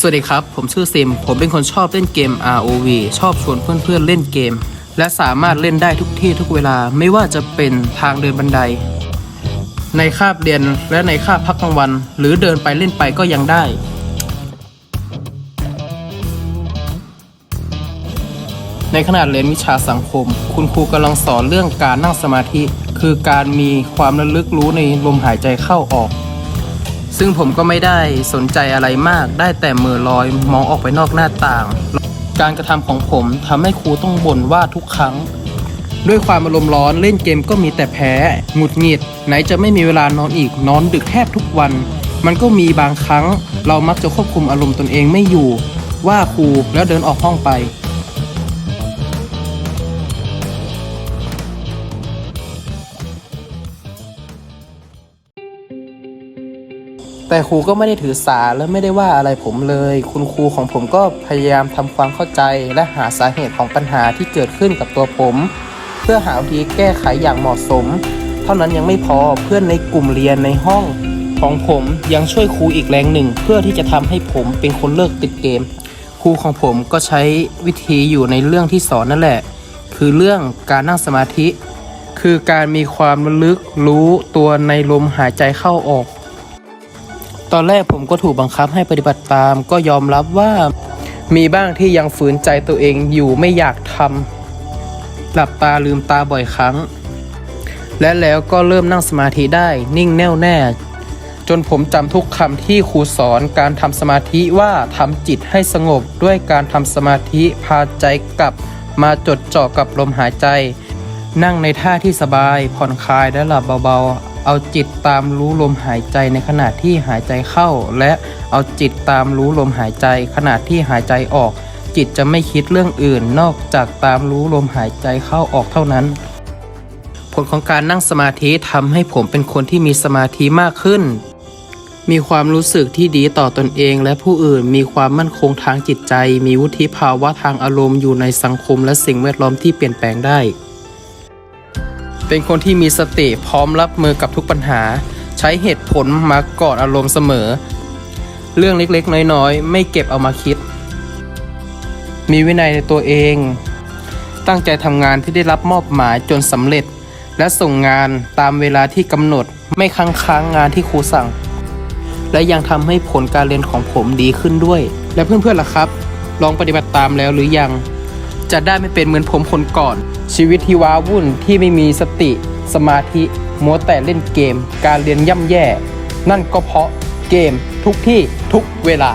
สวัสดีครับ ผมชื่อซิม ผมเป็นคนชอบเล่นเกม ROV ชอบชวนเพื่อนๆเล่นเกม และสามารถเล่นได้ทุกที่ทุกเวลาไม่ว่าจะเป็นทางเดินบันได ในคาบเรียนและในคาบพักกลางวัน หรือเดินไปเล่นไปก็ยังได้ ในขณะเรียนวิชาสังคม คุณครูกำลังสอนเรื่องการนั่งสมาธิ คือการมีความระลึกรู้ในลมหายใจเข้าออก ซึ่งผมก็ไม่ได้สนใจอะไรมาก ได้แต่มือลอยมองออกไปนอกหน้าต่าง การกระทำของผมทำให้ครูต้องบ่นว่าทุกครั้ง ด้วยความอารมณ์ร้อนเล่นเกมก็มีแต่แพ้หงุดหงิด ไหนจะไม่มีเวลานอนอีกนอนดึกแทบทุกวัน มันก็มีบางครั้ง เรามักจะควบคุมอารมณ์ตนเองไม่อยู่ ว่าครูแล้วเดินออกห้องไป แต่ครูก็ไม่ได้ถือสาและไม่ได้ว่าอะไรผมเลย คุณครูของผมก็พยายามทำความเข้าใจและหาสาเหตุของปัญหาที่เกิดขึ้นกับตัวผม เพื่อหาวิธีแก้ไขอย่างเหมาะสม เท่านั้นยังไม่พอเพื่อนในกลุ่มเรียนในห้องของผมยังช่วยครูอีกแรงหนึ่ง เพื่อที่จะทำให้ผมเป็นคนเลิกติดเกม ครูของผมก็ใช้วิธีอยู่ในเรื่องที่สอนนั่นแหละ คือเรื่องการนั่งสมาธิ คือการมีความระลึกรู้ตัวในลมหายใจเข้าออก ตอนแรกผมก็ถูกบังคับให้ปฏิบัติตาม ก็ยอมรับว่ามีบ้างที่ยังฝืนใจตัวเองอยู่ไม่อยากทำหลับตาลืมตาบ่อยครั้ง และแล้วก็เริ่มนั่งสมาธิได้นิ่งแน่วแน่ จนผมจำทุกคำที่ครูสอนการทำสมาธิว่าทำจิตให้สงบด้วยการทำสมาธิพาใจกลับมาจดจ่อกับลมหายใจ นั่งในท่าที่สบายผ่อนคลายและหลับเบาๆ เอาจิตตามรู้ลมหายใจในขณะที่หายใจเข้า และเอาจิตตามรู้ลมหายใจ ขณะที่หายใจออก จิตจะไม่คิดเรื่องอื่น นอกจากตามรู้ลมหายใจเข้าออกเท่านั้น ผลของการนั่งสมาธิทำให้ผมเป็นคนที่มีสมาธิมากขึ้น มีความรู้สึกที่ดีต่อตนเองและผู้อื่นมีความมั่นคงทางจิตใจ มีวุฒิภาวะทางอารมณ์อยู่ในสังคมและสิ่งแวดล้อมที่เปลี่ยนแปลงได้ เป็นคนที่มีสติพร้อมรับมือกับทุกปัญหา ใช้เหตุผลมากอดอารมณ์เสมอ เรื่องเล็กๆ น้อยๆ ไม่เก็บเอามาคิด มีวินัยในตัวเอง ตั้งใจทำงานที่ได้รับมอบหมายจนสำเร็จ และส่งงานตามเวลาที่กำหนดไม่ค้างค้างงานที่ครูสั่ง และยังทำให้ผลการเรียนของผมดีขึ้นด้วย และเพื่อนๆล่ะครับ ลองปฏิบัติตามแล้วหรือยัง จะได้ไม่เป็นเหมือนผมคนก่อน ชีวิตที่ว้าวุ่นที่ไม่มีสติสมาธิมัวแต่เล่นเกม การเรียนย่ำแย่ นั่นก็เพราะเกมทุกที่ทุกเวลา